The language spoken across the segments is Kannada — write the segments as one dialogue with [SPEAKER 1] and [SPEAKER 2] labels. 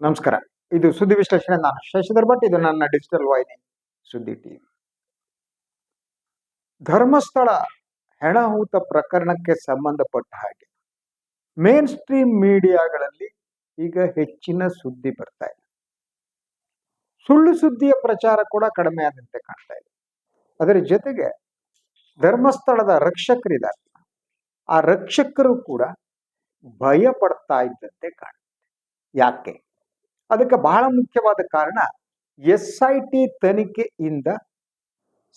[SPEAKER 1] ನಮಸ್ಕಾರ. ಇದು ಸುದ್ದಿ ವಿಶ್ಲೇಷಣೆ ನಾನು ಶಶಿಧರ್ ಭಟ್. ಇದು ನನ್ನ ಡಿಜಿಟಲ್ ವಾಹಿನಿ, ಸುದ್ದಿ ಟಿವಿ. ಧರ್ಮಸ್ಥಳ ಹೆಣಹೂತ ಪ್ರಕರಣಕ್ಕೆ ಸಂಬಂಧಪಟ್ಟ ಹಾಗೆ ಮೇನ್ ಸ್ಟ್ರೀಮ್ ಮೀಡಿಯಾಗಳಲ್ಲಿ ಈಗ ಹೆಚ್ಚಿನ ಸುದ್ದಿ ಬರ್ತಾ ಇದೆ. ಸುಳ್ಳು ಸುದ್ದಿಯ ಪ್ರಚಾರ ಕೂಡ ಕಡಿಮೆ ಆದಂತೆ ಕಾಣ್ತಾ ಇದೆ. ಅದರ ಜೊತೆಗೆ ಧರ್ಮಸ್ಥಳದ ರಕ್ಷಕರಿದ್ದಾರೆ. ಆ ರಕ್ಷಕರು ಕೂಡ ಭಯ ಪಡ್ತಾ ಇದ್ದಂತೆ ಕಾಣುತ್ತೆ ಯಾಕೆ? ಅದಕ್ಕೆ ಬಹಳ ಮುಖ್ಯವಾದ ಕಾರಣ ಎಸ್ ಐ ಟಿ ತನಿಖೆಯಿಂದ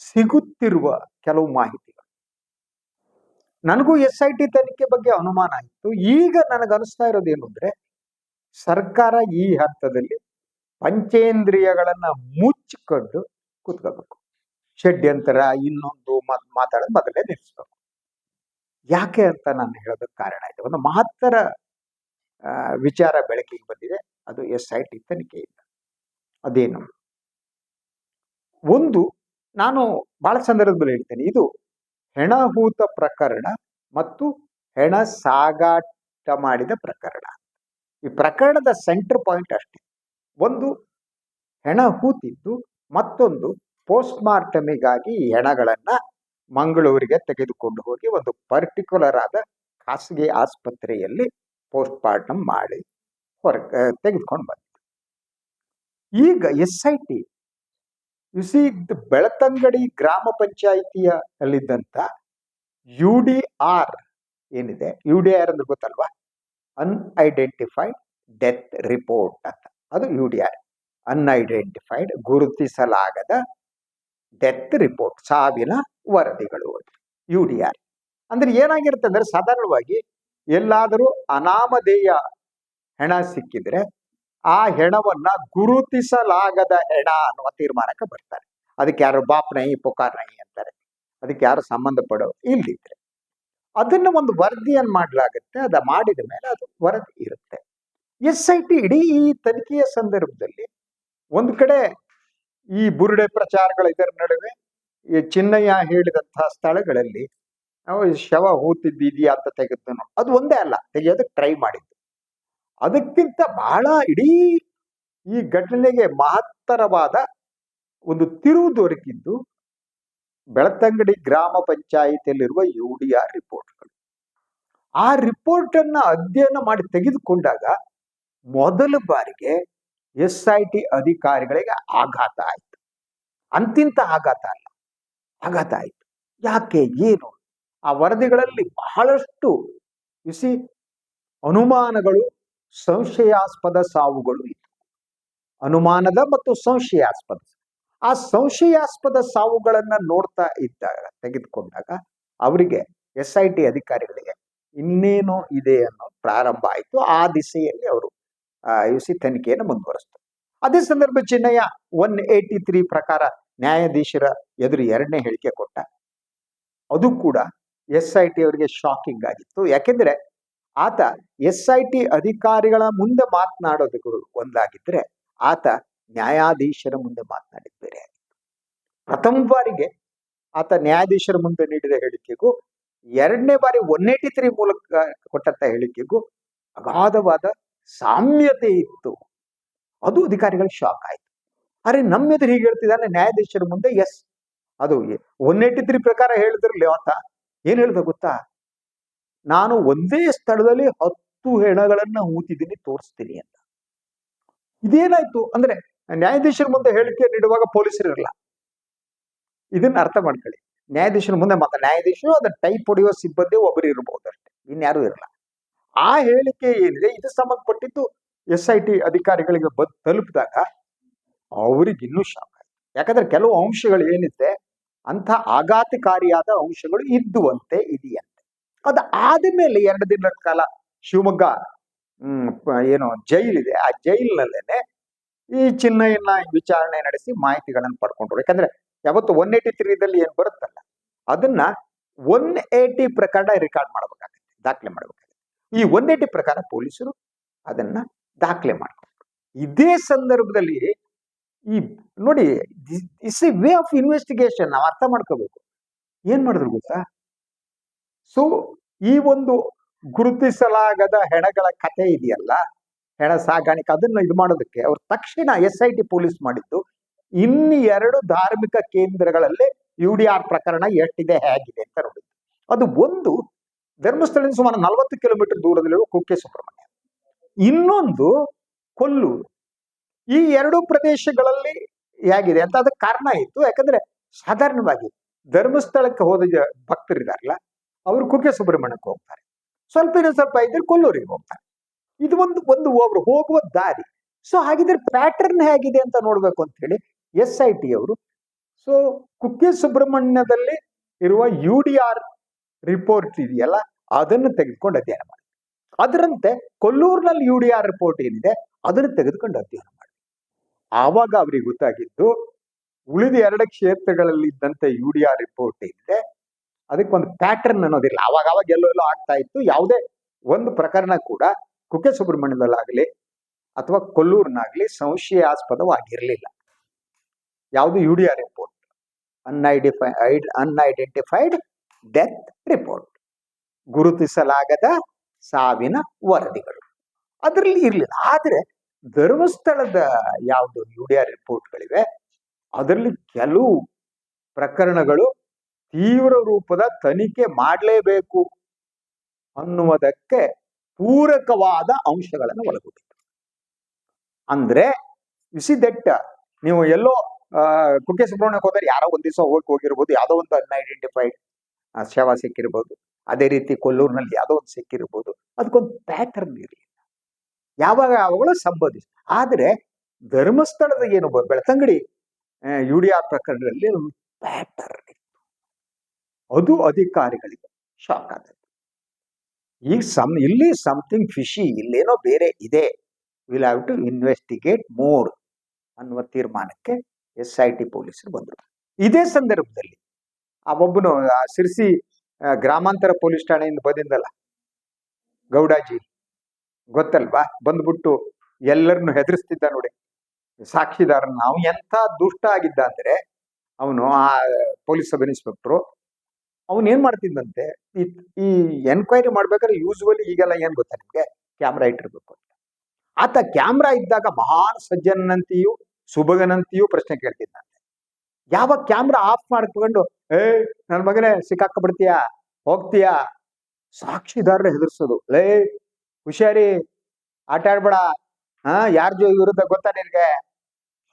[SPEAKER 1] ಸಿಗುತ್ತಿರುವ ಕೆಲವು ಮಾಹಿತಿಗಳು. ನನಗೂ ಎಸ್ ಐ ಟಿ ತನಿಖೆ ಬಗ್ಗೆ ಅನುಮಾನ ಆಯಿತು. ಈಗ ನನಗನ್ನಿಸ್ತಾ ಇರೋದೇನು ಅಂದ್ರೆ ಸರ್ಕಾರ ಈ ಹಂತದಲ್ಲಿ ಪಂಚೇಂದ್ರಿಯಗಳನ್ನ ಮುಚ್ಚಿಕೊಂಡು ಕೂತ್ಕೋಬೇಕು ಷಡ್ಯಂತರ, ಇನ್ನೊಂದು ಮಾತು ಮಾತಾಡೋದು ಮೊದಲೇ ನಿಲ್ಲಿಸ್ಬೇಕು. ಯಾಕೆ ಅಂತ ನಾನು ಹೇಳೋದಕ್ಕೆ ಕಾರಣ ಇದೆ. ಒಂದು ಮಹತ್ತರ ವಿಚಾರ ಬೆಳಕಿಗೆ ಬಂದಿದೆ. ಅದು ಎಸ್ ಐ ಟಿ ತನಿಖೆಯಿಂದ ಅದೇನು? ಒಂದು, ನಾನು ಬಹಳ ಸಂದರ್ಭದಲ್ಲಿ ಹೇಳ್ತೇನೆ, ಇದು ಹೆಣಹೂತ ಪ್ರಕರಣ ಮತ್ತು ಹೆಣ ಸಾಗಾಟ ಮಾಡಿದ ಪ್ರಕರಣ. ಈ ಪ್ರಕರಣದ ಸೆಂಟರ್ ಪಾಯಿಂಟ್ ಅಷ್ಟೇ. ಒಂದು ಹೆಣ ಹೂತಿದ್ದು ಮತ್ತೊಂದು ಪೋಸ್ಟ್ ಮಾರ್ಟಮಿಗಾಗಿ ಈ ಹೆಣಗಳನ್ನ ಮಂಗಳೂರಿಗೆ ತೆಗೆದುಕೊಂಡು ಹೋಗಿ ಒಂದು ಪರ್ಟಿಕ್ಯುಲರ್ ಆದ ಖಾಸಗಿ ಆಸ್ಪತ್ರೆಯಲ್ಲಿ ಪೋಸ್ಟ್ ಪಾರ್ಟಮ್ ಮಾಡಿ ಹೊರಗೆ ತೆಗೆದುಕೊಂಡು ಬಂತು ಈಗ S I T C Belthangady ಗ್ರಾಮ ಪಂಚಾಯಿತಿಯ ಅಲ್ಲಿದ್ದಂಥ ಯು ಡಿ ಆರ್ ಏನಿದೆ? ಯು ಡಿ ಆರ್ ಅಂದ್ರೆ ಗೊತ್ತಲ್ವಾ? ಅನ್ಐಡೆಂಟಿಫೈಡ್ ಡೆತ್ ರಿಪೋರ್ಟ್ ಅಂತ. ಅದು ಯು ಡಿ ಆರ್. ಅನ್ಐಡೆಂಟಿಫೈಡ್ ಗುರುತಿಸಲಾಗದ ಡೆತ್ ರಿಪೋರ್ಟ್ ಸಾವಿನ ವರದಿಗಳು ಯು ಡಿ ಆರ್. ಅಂದರೆ ಏನಾಗಿರುತ್ತೆ ಅಂದರೆ ಸಾಧಾರಣವಾಗಿ ಎಲ್ಲಾದರೂ ಅನಾಮಧೇಯ ಹೆಣ ಸಿಕ್ಕಿದ್ರೆ ಆ ಹೆಣವನ್ನ ಗುರುತಿಸಲಾಗದ ಹೆಣ ಅನ್ನುವ ತೀರ್ಮಾನಕ್ಕೆ ಬರ್ತಾರೆ. ಅದಕ್ಕೆ ಯಾರು ಬಾಪ್ ನೈ ಪುಕಾರ್ ನೈ ಅಂತಾರೆ. ಅದಕ್ಕೆ ಯಾರು ಸಂಬಂಧಪಡೋ ಇಲ್ಲಿದ್ರೆ ಅದನ್ನ ಒಂದು ವರದಿಯನ್ನು ಮಾಡಲಾಗುತ್ತೆ. ಅದ ಮಾಡಿದ ಮೇಲೆ ಅದು ವರದಿ ಇರುತ್ತೆ. ಎಸ್ ಐ ಟಿ ಇಡೀ ಈ ತನಿಖೆಯ ಸಂದರ್ಭದಲ್ಲಿ ಒಂದು ಕಡೆ ಈ ಬುರುಡೆ ಪ್ರಚಾರಗಳ ಇದರ ನಡುವೆ ಈ ಚಿನ್ನಯ್ಯ ಹೇಳಿದಂತಹ ಸ್ಥಳಗಳಲ್ಲಿ ಶವ ಹೂತಿದ್ದಿದೆಯಾ ಅಂತ ತೆಗೆದು ಅದು ಒಂದೇ ಅಲ್ಲ, ತೆಗೆಯೋದಕ್ಕೆ ಟ್ರೈ ಮಾಡಿದ್ದು. ಅದಕ್ಕಿಂತ ಬಹಳ ಇಡೀ ಈ ಘಟನೆಗೆ ಮಹತ್ತರವಾದ ಒಂದು ತಿರುವು ದೊರಕಿದ್ದು ಬೆಳತಂಗಡಿ ಗ್ರಾಮ ಪಂಚಾಯಿತಿಯಲ್ಲಿರುವ ಯು ಡಿ ಆರ್ ರಿಪೋರ್ಟ್ಗಳು ಆ ರಿಪೋರ್ಟ್ ಅನ್ನ ಅಧ್ಯಯನ ಮಾಡಿ ತೆಗೆದುಕೊಂಡಾಗ ಮೊದಲ ಬಾರಿಗೆ ಎಸ್ ಐ ಟಿ ಅಧಿಕಾರಿಗಳಿಗೆ ಆಘಾತ ಆಯ್ತು. ಅಂತಿಂತ ಆಘಾತ ಅಲ್ಲ, ಆಘಾತ ಆಯ್ತು. ಯಾಕೆ, ಏನು? ಆ ವರದಿಗಳಲ್ಲಿ ಬಹಳಷ್ಟು ಬಿಸಿ ಅನುಮಾನಗಳು, ಸಂಶಯಾಸ್ಪದ ಸಾವುಗಳು ಇತ್ತು ಅನುಮಾನದ ಮತ್ತು ಸಂಶಯಾಸ್ಪದ ಆ ಸಂಶಯಾಸ್ಪದ ಸಾವುಗಳನ್ನ ನೋಡ್ತಾ ಇದ್ದಾಗ ತೆಗೆದುಕೊಂಡಾಗ ಅವರಿಗೆ ಎಸ್ ಐ ಟಿ ಅಧಿಕಾರಿಗಳಿಗೆ ಇನ್ನೇನೋ ಇದೆ ಅನ್ನೋ ಪ್ರಾರಂಭ ಆಯಿತು. ಆ ದಿಸೆಯಲ್ಲಿ ಅವರು ಸಿ ತನಿಖೆಯನ್ನು ಮುಂದುವರಿಸ್ತಾರೆ ಅದೇ ಸಂದರ್ಭ ಚಿನ್ನಯ್ಯ ಒನ್ ಏಯ್ಟಿ ತ್ರೀ ಪ್ರಕಾರ ನ್ಯಾಯಾಧೀಶರ ಎದುರು ಎರಡನೇ ಹೇಳಿಕೆ ಕೊಟ್ಟ. ಅದು ಕೂಡ ಎಸ್ ಐ ಟಿ ಅವರಿಗೆ ಶಾಕಿಂಗ್ ಆಗಿತ್ತು. ಯಾಕೆಂದ್ರೆ ಆತ ಎಸ್ ಐ ಟಿ ಅಧಿಕಾರಿಗಳ ಮುಂದೆ ಮಾತನಾಡೋದಕ್ಕೂ ಒಂದಾಗಿದ್ರೆ ಆತ ನ್ಯಾಯಾಧೀಶರ ಮುಂದೆ ಮಾತನಾಡಿದ ಬೇರೆ ಪ್ರಥಮ ಬಾರಿಗೆ ಆತ ನ್ಯಾಯಾಧೀಶರ ಮುಂದೆ ನೀಡಿದ ಹೇಳಿಕೆಗೂ, ಎರಡನೇ ಬಾರಿ ಒನ್ ಏಟಿ ತ್ರೀ ಮೂಲಕ ಕೊಟ್ಟಂತ ಹೇಳಿಕೆಗೂ ಅಗಾಧವಾದ ಸಾಮ್ಯತೆ ಇತ್ತು. ಅದು ಅಧಿಕಾರಿಗಳ ಶಾಕ್ ಆಯ್ತು. ಅರೆ ನಮ್ಮ ಎದುರು ಹೀಗೆ ಹೇಳ್ತಿದ್ದಾನೆ, ನ್ಯಾಯಾಧೀಶರ ಮುಂದೆ ಎಸ್ ಅದು ಒನ್ ಏಟಿ ತ್ರೀ ಪ್ರಕಾರ ಹೇಳಿದ್ರಲ್ಲಿ ಆತ. ಏನ್ ಹೇಳ್ದ ಗೊತ್ತಾ? ನಾನು ಒಂದೇ ಸ್ಥಳದಲ್ಲಿ ಹತ್ತು ಹೆಣಗಳನ್ನ ಊತಿದ್ದೀನಿ, ತೋರಿಸ್ತೀನಿ ಅಂತ. ಇದೇನಾಯ್ತು ಅಂದ್ರೆ, ನ್ಯಾಯಾಧೀಶರ ಮುಂದೆ ಹೇಳಿಕೆ ನೀಡುವಾಗ ಪೊಲೀಸರು ಇರಲ್ಲ. ಇದನ್ನ ಅರ್ಥ ಮಾಡ್ಕೊಳ್ಳಿ. ನ್ಯಾಯಾಧೀಶರ ಮುಂದೆ ಮಾತ್ರ, ನ್ಯಾಯಾಧೀಶರು ಅದನ್ನ ಟೈಪ್ ಹೊಡೆಯುವ ಸಿಬ್ಬಂದಿ ಒಬ್ಬರು ಇರಬಹುದು ಅಷ್ಟೇ ಇನ್ಯಾರು ಇರಲ್ಲ. ಆ ಹೇಳಿಕೆ ಏನಿದೆ, ಇದು ಸಂಬಂಧಪಟ್ಟಿದ್ದು ಎಸ್ ಐ ಟಿ ಅಧಿಕಾರಿಗಳಿಗೆ ಬಂದು ತಲುಪಿದಾಗ ಅವ್ರಿಗೆ ಇನ್ನೂ ಯಾಕಂದ್ರೆ ಕೆಲವು ಅಂಶಗಳು ಏನಿದೆ ಅಂತ ಆಘಾತಕಾರಿಯಾದ ಅಂಶಗಳು ಇದ್ದುವಂತೆ ಇದೆಯಂತೆ. ಅದು ಆದಮೇಲೆ ಎರಡು ದಿನದ ಕಾಲ ಶಿವಮೊಗ್ಗ ಏನು ಜೈಲಿದೆ. ಆ ಜೈಲಿನಲ್ಲೇನೆ ಈ ಚಿನ್ನಯನ್ನ ವಿಚಾರಣೆ ನಡೆಸಿ ಮಾಹಿತಿಗಳನ್ನು ಪಡ್ಕೊಂಡ್ರು. ಯಾಕಂದ್ರೆ ಯಾವತ್ತು ಒನ್ ಏಟಿ ತ್ರೀದಲ್ಲಿ ಏನು ಬರುತ್ತಲ್ಲ, ಅದನ್ನ ಒನ್ ಏಟಿ ಪ್ರಕಾರ ರೆಕಾರ್ಡ್ ಮಾಡಬೇಕಾಗುತ್ತೆ, ದಾಖಲೆ ಮಾಡಬೇಕಾಗುತ್ತೆ. ಈ ಒನ್ ಏಟಿ ಪ್ರಕಾರ ಪೊಲೀಸರು ಅದನ್ನ ದಾಖಲೆ ಮಾಡ್ಕೊಂಡ್ರು. ಇದೇ ಸಂದರ್ಭದಲ್ಲಿ ಈ ನೋಡಿ is a way of investigation ನಾವು ಅರ್ಥ ಮಾಡ್ಕೋಬೇಕು. ಏನ್ ಮಾಡಿದ್ರು ಗೊತ್ತಾ? ಸೊ ಈ ಒಂದು ಗುರುತಿಸಲಾಗದ ಹೆಣಗಳ ಕತೆ ಇದೆಯಲ್ಲ, ಹೆಣ ಸಾಗಾಣಿಕೆ, ಅದನ್ನ ಇದು ಮಾಡೋದಕ್ಕೆ ಅವ್ರು ತಕ್ಷಣ ಎಸ್ ಐ ಟಿ ಪೊಲೀಸ್ ಮಾಡಿದ್ದು, ಇನ್ನು ಎರಡು ಧಾರ್ಮಿಕ ಕೇಂದ್ರಗಳಲ್ಲಿ ಯು ಡಿ ಆರ್ ಪ್ರಕರಣ ಎಷ್ಟಿದೆ, ಹೇಗಿದೆ ಅಂತ ನೋಡಿದ್ದು. ಅದು ಒಂದು ಧರ್ಮಸ್ಥಳದಿಂದ ಸುಮಾರು ನಲವತ್ತು ಕಿಲೋಮೀಟರ್ ದೂರದಲ್ಲಿರುವ ಕುಕ್ಕೆ ಸುಬ್ರಹ್ಮಣ್ಯ. ಇನ್ನೊಂದು ಕೊಲ್ಲೂರು. ಈ ಎರಡು ಪ್ರದೇಶಗಳಲ್ಲಿ ಹೇಗಿದೆ ಅಂತ ಅದಕ್ಕೆ ಕಾರಣ ಇತ್ತು ಯಾಕಂದ್ರೆ ಸಾಧಾರಣವಾಗಿ ಧರ್ಮಸ್ಥಳಕ್ಕೆ ಹೋದ ಭಕ್ತರಿದಾರಲ್ಲ, ಅವರು ಕುಕ್ಕೆ ಸುಬ್ರಹ್ಮಣ್ಯಕ್ಕೆ ಹೋಗ್ತಾರೆ. ಸ್ವಲ್ಪ ಇನ್ನೊಂದು ಸ್ವಲ್ಪ ಇದ್ರೆ ಕೊಲ್ಲೂರಿಗೆ ಹೋಗ್ತಾರೆ. ಇದು ಒಂದು ಒಂದು ಒಬ್ರು ಹೋಗುವ ದಾರಿ. ಸೊ ಹಾಗಿದ್ರೆ ಪ್ಯಾಟರ್ನ್ ಹೇಗಿದೆ ಅಂತ ನೋಡ್ಬೇಕು ಅಂತ ಹೇಳಿ ಎಸ್ ಐ ಟಿ ಅವರು. ಸೊ ಕುಕ್ಕೆ ಸುಬ್ರಹ್ಮಣ್ಯದಲ್ಲಿ ಇರುವ ಯು ಡಿ ಆರ್ ರಿಪೋರ್ಟ್ ಇದೆಯಲ್ಲ, ಅದನ್ನು ತೆಗೆದುಕೊಂಡು ಅಧ್ಯಯನ ಮಾಡಿ ಅದರಂತೆ ಕೊಲ್ಲೂರಿನಲ್ಲಿ ಯು ಡಿ ಆರ್ ರಿಪೋರ್ಟ್ ಏನಿದೆ, ಅದನ್ನು ತೆಗೆದುಕೊಂಡು ಅಧ್ಯಯನ ಆವಾಗ ಅವರಿಗೆ ಗೊತ್ತಾಗಿದ್ದು, ಉಳಿದ ಎರಡು ಕ್ಷೇತ್ರಗಳಲ್ಲಿ ಇದ್ದಂತೆ ಯು ಡಿ ಆರ್ ರಿಪೋರ್ಟ್ ಒಂದು ಪ್ಯಾಟರ್ನ್ ಅನ್ನೋದಿಲ್ಲ. ಅವಾಗ ಅವಾಗ ಎಲ್ಲೋ ಎಲ್ಲೋ ಆಗ್ತಾ ಇತ್ತು. ಯಾವುದೇ ಒಂದು ಪ್ರಕರಣ ಕೂಡ ಕುಕ್ಕೆ ಸುಬ್ರಹ್ಮಣ್ಯದಲ್ಲಾಗಲಿ ಅಥವಾ ಕೊಲ್ಲೂರಿನಾಗ್ಲಿ ಸಂಶಯಾಸ್ಪದವಾಗಿರಲಿಲ್ಲ ಯಾವುದು U D R report unidentified unidentified death report ಗುರುತಿಸಲಾಗದ ಸಾವಿನ ವರದಿಗಳು. ಅದರಲ್ಲಿ ಇರಲಿಲ್ಲ. ಆದರೆ ಧರ್ಮಸ್ಥಳದ ಯಾವುದು ಯು ಡಿ ಆರ್ ರಿಪೋರ್ಟ್ಗಳಿವೆ, ಅದರಲ್ಲಿ ಕೆಲವು ಪ್ರಕರಣಗಳು ತೀವ್ರ ರೂಪದ ತನಿಖೆ ಮಾಡಲೇಬೇಕು ಅನ್ನುವುದಕ್ಕೆ ಪೂರಕವಾದ ಅಂಶಗಳನ್ನು ಒಳಗೊಂಡಿತ್ತು. ಅಂದ್ರೆ ದಟ್ಟ ನೀವು ಎಲ್ಲೋ ಕುಕ್ಕೆ ಸುಬ್ರಹ್ಮಣ್ಯಕ್ಕೆ ಹೋದರೆ ಯಾರೋ ಒಂದ್ ದಿವಸ ಹೋಗಿ, ಹೋಗಿರ್ಬೋದು, ಯಾವುದೋ ಒಂದು ಅನ್ಐಡೆಂಟಿಫೈಡ್ ಸೇವಾ ಸಿಕ್ಕಿರ್ಬೋದು, ಅದೇ ರೀತಿ ಕೊಲ್ಲೂರಿನಲ್ಲಿ ಯಾವುದೋ ಒಂದು ಸಿಕ್ಕಿರ್ಬೋದು, ಅದಕ್ಕೊಂದು ಪ್ಯಾಟರ್ನ್ ಇರಲಿಲ್ಲ ಯಾವಾಗ ಅವುಗಳು ಸಂಬೋಧಿಸಿ ಆದರೆ ಧರ್ಮಸ್ಥಳದ ಏನು ಬೆಳತಂಗಡಿ ಯು ಡಿ ಆರ್ ಪ್ರಕರಣದಲ್ಲಿ ಪ್ಯಾಟರ್ನ್ ಅದು ಅಧಿಕಾರಿಗಳಿಗೆ ಶಾಕ್ ಆದದ್ದು. ಈಗ ಸಮ್, ಇಲ್ಲಿ ಸಮಥಿಂಗ್ ಫಿಶಿ ಇಲ್ಲೇನೋ ಬೇರೆ ಇದೆ. Will have to investigate more ಅನ್ನುವ ತೀರ್ಮಾನಕ್ಕೆ ಎಸ್ ಐ ಟಿ ಪೊಲೀಸರು ಬಂದರು. ಇದೇ ಸಂದರ್ಭದಲ್ಲಿ ಆ ಒಬ್ಬನು ಸಿರ್ಸಿ ಗ್ರಾಮಾಂತರ ಪೊಲೀಸ್ ಠಾಣೆಯಿಂದ ಬಂದಿದ್ದಲ್ಲ, ಗೌಡಾಜಿ. ಗೊತ್ತಲ್ವಾ? ಬಂದ್ಬಿಟ್ಟು ಎಲ್ಲರನ್ನು ಹೆದರಿಸ್ತಿದ್ದ ನೋಡಿ. ಸಾಕ್ಷಿದಾರನ ಅವನು ಎಂಥ ದುಷ್ಟ ಆಗಿದ್ದ ಅಂದರೆ ಅವನು ಆ ಪೊಲೀಸ್ ಸಬ್ ಇನ್ಸ್ಪೆಕ್ಟ್ರು ಅವನು ಏನು ಮಾಡ್ತಿದ್ದಂತೆ? ಈ ಎನ್ಕ್ವೈರಿ ಮಾಡ್ಬೇಕಾದ್ರೆ ಯೂಸ್ವಲಿ ಈಗೆಲ್ಲ ಏನು ಗೊತ್ತಾ ನಿಮಗೆ? ಕ್ಯಾಮ್ರಾ ಇಟ್ಟಿರ್ಬೇಕು ಅಂತ. ಆತ ಕ್ಯಾಮ್ರಾ ಇದ್ದಾಗ ಮಹಾನ್ ಸಜ್ಜನಂತೆಯೂ ಸುಭಗನಂತೆಯೂ ಪ್ರಶ್ನೆ ಕೇಳ್ತಿದ್ದಂತೆ. ಯಾವ ಕ್ಯಾಮ್ರಾ ಆಫ್ ಮಾಡ್ಕೊಂಡು, ಏ ನನ್ನ ಮಗನೇ ಸಿಕ್ಕಾಕೊಂಡ್ಬಿಡ್ತೀಯಾ ಹೋಗ್ತೀಯಾ? ಸಾಕ್ಷಿದಾರನ ಹೆದರ್ಸೋದು. ಲೇ ಹುಷಾರಿ, ಆಟ ಆಡ್ಬೇಡ. ಹಾ, ಯಾರ ಜೊ ವಿರುದ್ಧ ಗೊತ್ತಾ ನಿನ್ಗೆ?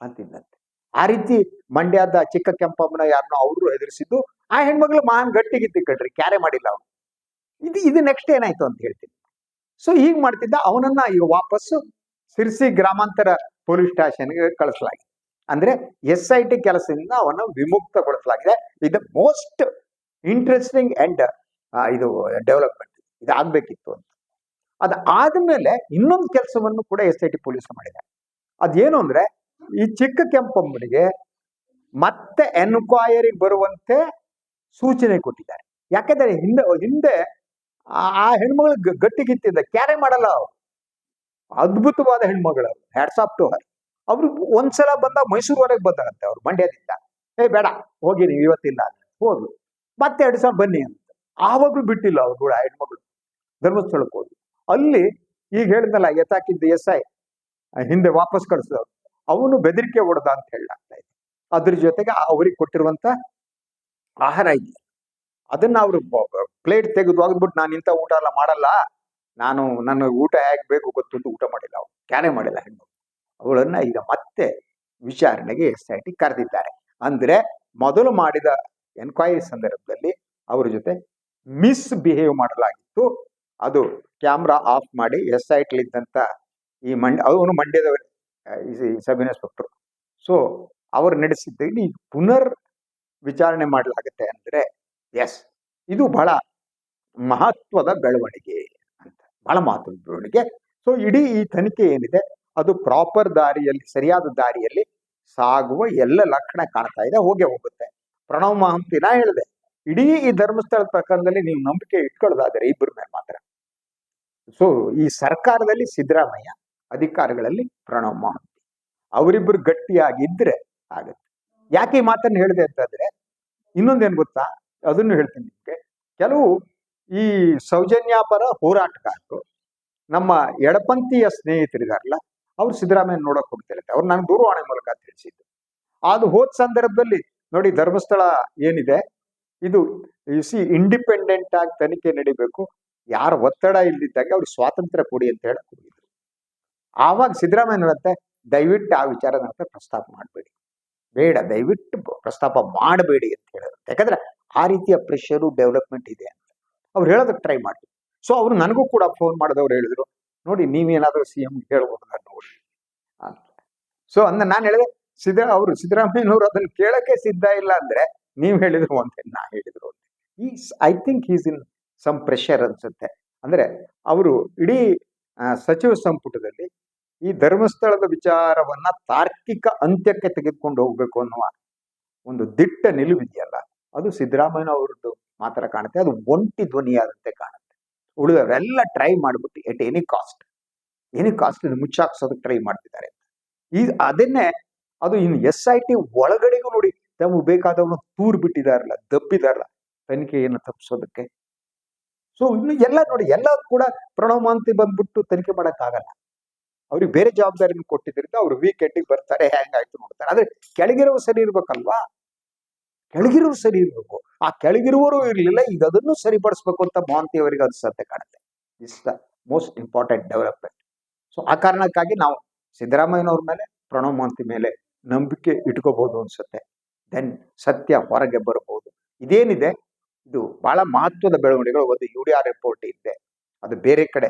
[SPEAKER 1] ಅಂತಿದ್ದಂತೆ ಆ ರೀತಿ ಮಂಡ್ಯದ ಚಿಕ್ಕ ಕೆಂಪಮ್ಮನ ಯಾರನ್ನೋ ಅವರು ಹೆದರಿಸಿದ್ದು ಆ ಹೆಣ್ಮಗ್ಳು ಮಹಾನ್ ಗಟ್ಟಿಗಿತ್ತಿ ಕಣ್ರಿ, ಕ್ಯಾರೆ ಮಾಡಿಲ್ಲ ಅವನು ಇದು ಇದು ನೆಕ್ಸ್ಟ್ ಏನಾಯ್ತು ಅಂತ ಹೇಳ್ತೀನಿ. ಸೊ ಹೀಗ್ ಮಾಡ್ತಿದ್ದ, ಅವನನ್ನ ಈಗ ವಾಪಸ್ಸು ಸಿರ್ಸಿ ಗ್ರಾಮಾಂತರ ಪೊಲೀಸ್ ಸ್ಟೇಷನ್ಗೆ ಕಳಿಸಲಾಗಿದೆ. ಅಂದ್ರೆ ಎಸ್ ಐ ಟಿ ಕೆಲಸದಿಂದ ಅವನ್ನ ವಿಮುಕ್ತಗೊಳಿಸಲಾಗಿದೆ. ಇದು ಮೋಸ್ಟ್ ಇಂಟ್ರೆಸ್ಟಿಂಗ್ ಅಂಡ್ ಇದು ಡೆವಲಪ್ಮೆಂಟ್ ಇದು ಆಗ್ಬೇಕಿತ್ತು ಅಂತ. ಅದು ಆದಮೇಲೆ ಇನ್ನೊಂದು ಕೆಲಸವನ್ನು ಕೂಡ ಎಸ್ ಐ ಟಿ ಪೊಲೀಸ್ ಮಾಡಿದೆ ಅದೇನು ಅಂದ್ರೆ, ಈ ಚಿಕ್ಕ ಕೆಂಪಮ್ಮನಿಗೆ ಮತ್ತೆ ಎನ್ಕ್ವೈರಿ ಬರುವಂತೆ ಸೂಚನೆ ಕೊಟ್ಟಿದ್ದಾರೆ. ಯಾಕಂದ್ರೆ ಹಿಂದೆ ಹಿಂದೆ ಆ- ಹೆಣ್ಮಗಳು ಗಟ್ಟಿಗಿತ್ತಿದ್ದ ಕ್ಯಾರೆ ಮಾಡಲ್ಲ ಅವರು. ಅದ್ಭುತವಾದ ಹೆಣ್ಮಗಳು ಹ್ಯಾಟ್ಸ್ ಆಫ್ ಟು ಹರ್ ಅವ್ರು ಒಂದ್ಸಲ ಬಂದ ಮೈಸೂರುವರೆಗೆ ಬಂದಾರಂತೆ ಅವ್ರು ಮಂಡ್ಯದಿಂದ. ಏ ಬೇಡ, ಹೋಗಿ ನೀವು ಇವತ್ತಿಲ್ಲ ಹೋದ್ರು ಮತ್ತೆ ಎರಡು ಸಲ ಬನ್ನಿ ಅಂತ. ಆವಾಗಲೂ ಬಿಟ್ಟಿಲ್ಲ ಅವ್ರು ಕೂಡ ಹೆಣ್ಮಗಳು. ಧರ್ಮಸ್ಥಳಕ್ಕೆ ಹೋದ್ರು. ಅಲ್ಲಿ ಈಗ ಹೇಳಿದ್ನಲ್ಲ ಎತ್ತಾಕಿದ್ದ ಎಸ್ ಐ ಹಿಂದೆ ವಾಪಸ್ ಕಳಿಸಿದ ಅವನು ಬೆದರಿಕೆ ಹೊಡೆದ ಅಂತ ಹೇಳಲಾಗ್ತಾ ಇದೆ. ಅದ್ರ ಜೊತೆಗೆ ಅವ್ರಿಗೆ ಕೊಟ್ಟಿರುವಂತ ಆಹಾರ ಇದೆ. ಅದನ್ನ ಅವರು ಪ್ಲೇಟ್ ತೆಗೆದು ಹೋಗ್ಬಿಟ್ಟು ನಾನು ಇಂಥ ಊಟ ಎಲ್ಲ ಮಾಡಲ್ಲ. ನಾನು ನನ್ನ ಊಟ ಹೇಗೆ ಬೇಕು ಗೊತ್ತುಂಟು ಊಟ ಮಾಡಿಲ್ಲ ಅವ್ರು. ಕ್ಯಾನೆ ಮಾಡಿಲ್ಲ ಹೆಣ್ಣು. ಅವಳನ್ನ ಈಗ ಮತ್ತೆ ವಿಚಾರಣೆಗೆ ಎಸ್ ಐ ಟಿ ಕರೆದಿದ್ದಾರೆ. ಅಂದ್ರೆ ಮೊದಲು ಮಾಡಿದ ಎನ್ಕ್ವೈರಿ ಸಂದರ್ಭದಲ್ಲಿ ಅವ್ರ ಜೊತೆ ಮಿಸ್ ಬಿಹೇವ್ ಮಾಡಲಾಗಿತ್ತು. ಅದು ಕ್ಯಾಮ್ರಾ ಆಫ್ ಮಾಡಿ ಎಸ್ ಐ ಟಿ ಇದ್ದಂತ ಈ ಮಂಡ್ ಅವನು ಮಂಡ್ಯದ ಸಬ್ ಇನ್ಸ್ಪೆಕ್ಟ್ರು. ಸೊ, ಅವರು ನಡೆಸಿದ್ದಲ್ಲಿ ಪುನರ್ ವಿಚಾರಣೆ ಮಾಡಲಾಗುತ್ತೆ ಅಂದ್ರೆ, ಎಸ್, ಇದು ಬಹಳ ಮಹತ್ವದ ಬೆಳವಣಿಗೆ ಅಂತ, ಬಹಳ ಮಹತ್ವದ ಬೆಳವಣಿಗೆ. ಸೊ, ಇಡೀ ಈ ತನಿಖೆ ಏನಿದೆ, ಅದು ಪ್ರಾಪರ್ ದಾರಿಯಲ್ಲಿ, ಸರಿಯಾದ ದಾರಿಯಲ್ಲಿ ಸಾಗುವ ಎಲ್ಲ ಲಕ್ಷಣ ಕಾಣ್ತಾ ಇದೆ, ಹೋಗೇ ಹೋಗುತ್ತೆ. ಪ್ರಣವ್ ಮಹಂತಿ, ನಾ ಹೇಳಿದೆ, ಇಡೀ ಈ ಧರ್ಮಸ್ಥಳದ ಪ್ರಕರಣದಲ್ಲಿ ನೀವು ನಂಬಿಕೆ ಇಟ್ಕೊಳ್ಳೋದಾದರೆ ಇಬ್ಬರ ಮೇಲೆ ಮಾತ್ರ. ಸೊ ಈ ಸರ್ಕಾರದಲ್ಲಿ ಸಿದ್ದರಾಮಯ್ಯ ಅಧಿಕಾರಿಗಳಲ್ಲಿ ಪ್ರಣವ್ ಮಹಂತಿ ಅವರಿಬ್ಬರು ಗಟ್ಟಿಯಾಗಿದ್ರೆ ಆಗುತ್ತೆ. ಯಾಕೆ ಈ ಮಾತನ್ನು ಹೇಳಿದೆ ಅಂತಂದ್ರೆ, ಇನ್ನೊಂದೇನು ಗೊತ್ತಾ? ಅದನ್ನು ಹೇಳ್ತೀನಿ ನಿಮ್ಗೆ. ಕೆಲವು ಈ ಸೌಜನ್ಯಾಪರ ಹೋರಾಟಗಾರರು, ನಮ್ಮ ಎಡಪಂಥೀಯ ಸ್ನೇಹಿತರಿದಾರಲ್ಲ, ಅವ್ರು ಸಿದ್ದರಾಮಯ್ಯ ನೋಡಕ್ ಹೋಗ್ತಿರುತ್ತೆ ಅವ್ರು ನಾನು ದೂರವಾಣಿ ಮೂಲಕ ತಿಳಿಸಿದ್ದು. ಅದು ಹೋದ ಸಂದರ್ಭದಲ್ಲಿ ನೋಡಿ ಧರ್ಮಸ್ಥಳ ಏನಿದೆ? ಇದು ಸಿ ಇಂಡಿಪೆಂಡೆಂಟ್ ಆಗಿ ತನಿಖೆ ನಡಿಬೇಕು. ಯಾರ ಒತ್ತಡ ಇಲ್ದಿದ್ದಾಗ ಅವ್ರಿಗೆ ಸ್ವಾತಂತ್ರ್ಯ ಕೊಡಿ ಅಂತ ಹೇಳಕ್ ಹೋಗಿದ್ರು. ಆವಾಗ ಹೇಳುತ್ತೆ, ದಯವಿಟ್ಟು ಆ ವಿಚಾರ ನನ್ನ ಪ್ರಸ್ತಾಪ ಮಾಡಬೇಡಿ. ಬೇಡ, ದಯವಿಟ್ಟು ಪ್ರಸ್ತಾಪ ಮಾಡಬೇಡಿ ಅಂತ ಹೇಳಿದ್ರು ಯಾಕಂದ್ರೆ ಆ ರೀತಿಯ ಪ್ರೆಷರು ಡೆವಲಪ್ಮೆಂಟ್ ಇದೆ ಅಂತ. ಅವ್ರು ಹೇಳೋದಕ್ಕೆ ಟ್ರೈ ಮಾಡಿದ್ರು ಸೊ ಅವರು ನನಗೂ ಕೂಡ ಫೋನ್ ಮಾಡಿದವ್ರು ಹೇಳಿದ್ರು, ನೋಡಿ, ನೀವೇನಾದರೂ ಸಿ ಎಂ ಹೇಳ್ಬೋದು ನೋಡಿ. ಅಂತ. ಸೊ ಅಂದ ನಾನು ಹೇಳಿದೆ, ಸಿದ್ದ, ಅವರು ಸಿದ್ದರಾಮಯ್ಯನವರು ಅದನ್ನ ಕೇಳಕ್ಕೆ ಸಿದ್ಧ ಇಲ್ಲ ಅಂದ್ರೆ ನೀವು ಹೇಳಿದ್ರು ಅಂತ ನಾ ಹೇಳಿದ್ರು ಈ I think is in some pressure ಅನ್ಸುತ್ತೆ. ಅಂದ್ರೆ ಅವರು ಇಡೀ ಸಚಿವ ಸಂಪುಟದಲ್ಲಿ ಈ ಧರ್ಮಸ್ಥಳದ ವಿಚಾರವನ್ನ ತಾರ್ಕಿಕ ಅಂತ್ಯಕ್ಕೆ ತೆಗೆದುಕೊಂಡು ಹೋಗಬೇಕು ಅನ್ನುವ ಒಂದು ದಿಟ್ಟ ನಿಲುವಿದೆಯಲ್ಲ, ಅದು ಸಿದ್ದರಾಮಯ್ಯ ಅವರದ್ದು ಮಾತ್ರ ಕಾಣುತ್ತೆ. ಅದು ಒಂಟಿ ಧ್ವನಿಯಾದಂತೆ ಕಾಣುತ್ತೆ. ಉಳಿದವರೆಲ್ಲ ಟ್ರೈ ಮಾಡ್ಬಿಟ್ಟು at any cost any cost ಇದು ಮುಚ್ಚಾಕ್ಸೋದಕ್ಕೆ ಟ್ರೈ ಮಾಡ್ತಿದ್ದಾರೆ. ಈ, ಅದನ್ನೇ ಅದು ಇನ್ನು ಎಸ್ ಐ ಟಿ ಒಳಗಡೆಗೂ ನೋಡಿ, ತಮಗೆ ಬೇಕಾದವನು ತೂರ್ ಬಿಟ್ಟಿದಾರಲ್ಲ ದಬ್ಬಿದಾರಲ್ಲ, ತನಿಖೆಯನ್ನು ತಪ್ಪಿಸೋದಕ್ಕೆ. ಸೊ ಇನ್ನು ಎಲ್ಲ ನೋಡಿ ಎಲ್ಲ ಕೂಡ ಪ್ರಣವ್ ಮಾಂತಿ ಬಂದ್ಬಿಟ್ಟು ತನಿಖೆ ಆಗಲ್ಲ ಅವ್ರಿಗೆ ಬೇರೆ ಜವಾಬ್ದಾರಿನ ಕೊಟ್ಟಿದ್ದರಿಂದ ಅವ್ರು ವೀಕೆಂಡಿಗೆ ಬರ್ತಾರೆ, ಹೆಂಗಾಯ್ತು ನೋಡ್ತಾರೆ. ಆದ್ರೆ ಕೆಳಗಿರೋರು ಸರಿ ಇರ್ಬೇಕಲ್ವಾ? ಕೆಳಗಿರೋರು ಸರಿ ಇರ್ಬೇಕು. ಆ ಕೆಳಗಿರುವವರು ಇರಲಿಲ್ಲ, ಈಗ ಅದನ್ನು ಸರಿಪಡಿಸ್ಬೇಕು ಅಂತ ಮಹಾಂತಿ ಅವರಿಗೆ ಅನ್ಸತ್ತೆ ಕಾಣುತ್ತೆ is the most important development so ಆ ಕಾರಣಕ್ಕಾಗಿ ನಾವು ಸಿದ್ದರಾಮಯ್ಯನವ್ರ ಮೇಲೆ, ಪ್ರಣವ್ ಮೇಲೆ ನಂಬಿಕೆ ಇಟ್ಕೋಬಹುದು ಅನ್ಸುತ್ತೆ. ದೆನ್ ಸತ್ಯ ಹೊರಗೆ ಬರಬಹುದು. ಇದೇನಿದೆ? ಇದು ಬಹಳ ಮಹತ್ವದ ಬೆಳವಣಿಗೆಗಳು ಒಂದು ಯು ಡಿ ಆರ್ ರಿಪೋರ್ಟ್ ಇದೆ. ಅದು ಬೇರೆ ಕಡೆ,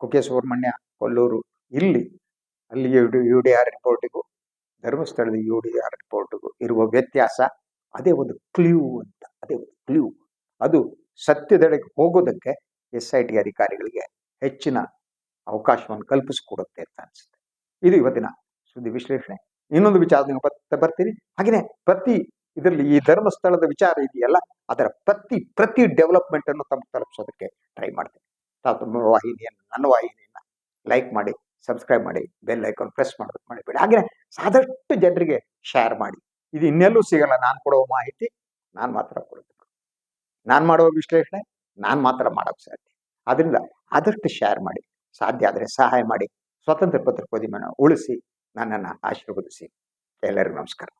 [SPEAKER 1] ಕುಕ್ಕೆ ಸುಬ್ರಹ್ಮಣ್ಯ, ಕೊಲ್ಲೂರು, ಇಲ್ಲಿ ಅಲ್ಲಿ ಯು ಡಿ ಆರ್ ರಿಪೋರ್ಟಿಗೂ ಧರ್ಮಸ್ಥಳದ ಯು ಡಿ ಆರ್ ರಿಪೋರ್ಟಿಗೂ ಇರುವ ವ್ಯತ್ಯಾಸ ಅದೇ ಒಂದು ಕ್ಲೂ ಅಂತ, ಅದೇ ಒಂದು ಕ್ಲೂ ಅದು ಸತ್ಯದೆಡೆಗೆ ಹೋಗೋದಕ್ಕೆ ಎಸ್ ಐ ಟಿ ಅಧಿಕಾರಿಗಳಿಗೆ ಹೆಚ್ಚಿನ ಅವಕಾಶವನ್ನು ಕಲ್ಪಿಸಿಕೊಡುತ್ತೆ ಅಂತ ಅನಿಸುತ್ತೆ. ಇದು ಇವತ್ತಿನ ಸುದ್ದಿ ವಿಶ್ಲೇಷಣೆ. ಇನ್ನೊಂದು ವಿಚಾರದಿಂದ ಬರ್ತಾ, ಬರ್ತೀನಿ. ಹಾಗೆಯೇ ಪ್ರತಿ ಇದರಲ್ಲಿ ಈ ಧರ್ಮಸ್ಥಳದ ವಿಚಾರ ಇದೆಯಲ್ಲ ಅದರ ಪ್ರತಿ ಪ್ರತಿ ಡೆವಲಪ್ಮೆಂಟ್ ಅನ್ನು ತಮಗೆ ತಲುಪಿಸೋದಕ್ಕೆ ಟ್ರೈ ಮಾಡ್ತೇನೆ. ತಾವು ತಮ್ಮ ವಾಹಿನಿಯನ್ನು, ನನ್ನ ವಾಹಿನಿಯನ್ನ ಲೈಕ್ ಮಾಡಿ ಸಬ್ಸ್ಕ್ರೈಬ್ ಮಾಡಿ ಬೆಲ್ ಐಕಾನ್ ಪ್ರೆಸ್ ಮಾಡೋದಕ್ಕೆ ಮಾಡಿಬೇಡಿ ಹಾಗೆ ಸಾಧಷ್ಟು ಜನರಿಗೆ ಶೇರ್ ಮಾಡಿ. ಇದು ಇನ್ನೆಲ್ಲೂ ಸಿಗಲ್ಲ. ನಾನು ಕೊಡೋ ಮಾಹಿತಿ ನಾನು ಮಾತ್ರ ಕೊಡಬೇಕು ನಾನು ಮಾಡುವ ವಿಶ್ಲೇಷಣೆ ನಾನು ಮಾತ್ರ ಮಾಡೋಕ್ಕೆ ಸಾಧ್ಯ. ಆದ್ದರಿಂದ ಆದಷ್ಟು ಶೇರ್ ಮಾಡಿ. ಸಾಧ್ಯ ಆದರೆ ಸಹಾಯ ಮಾಡಿ. ಸ್ವತಂತ್ರ ಪತ್ರಿಕೋದ್ಯಮನ ಉಳಿಸಿ ನನ್ನನ್ನು ಆಶೀರ್ವದಿಸಿ. ಎಲ್ಲರಿಗೂ ನಮಸ್ಕಾರ.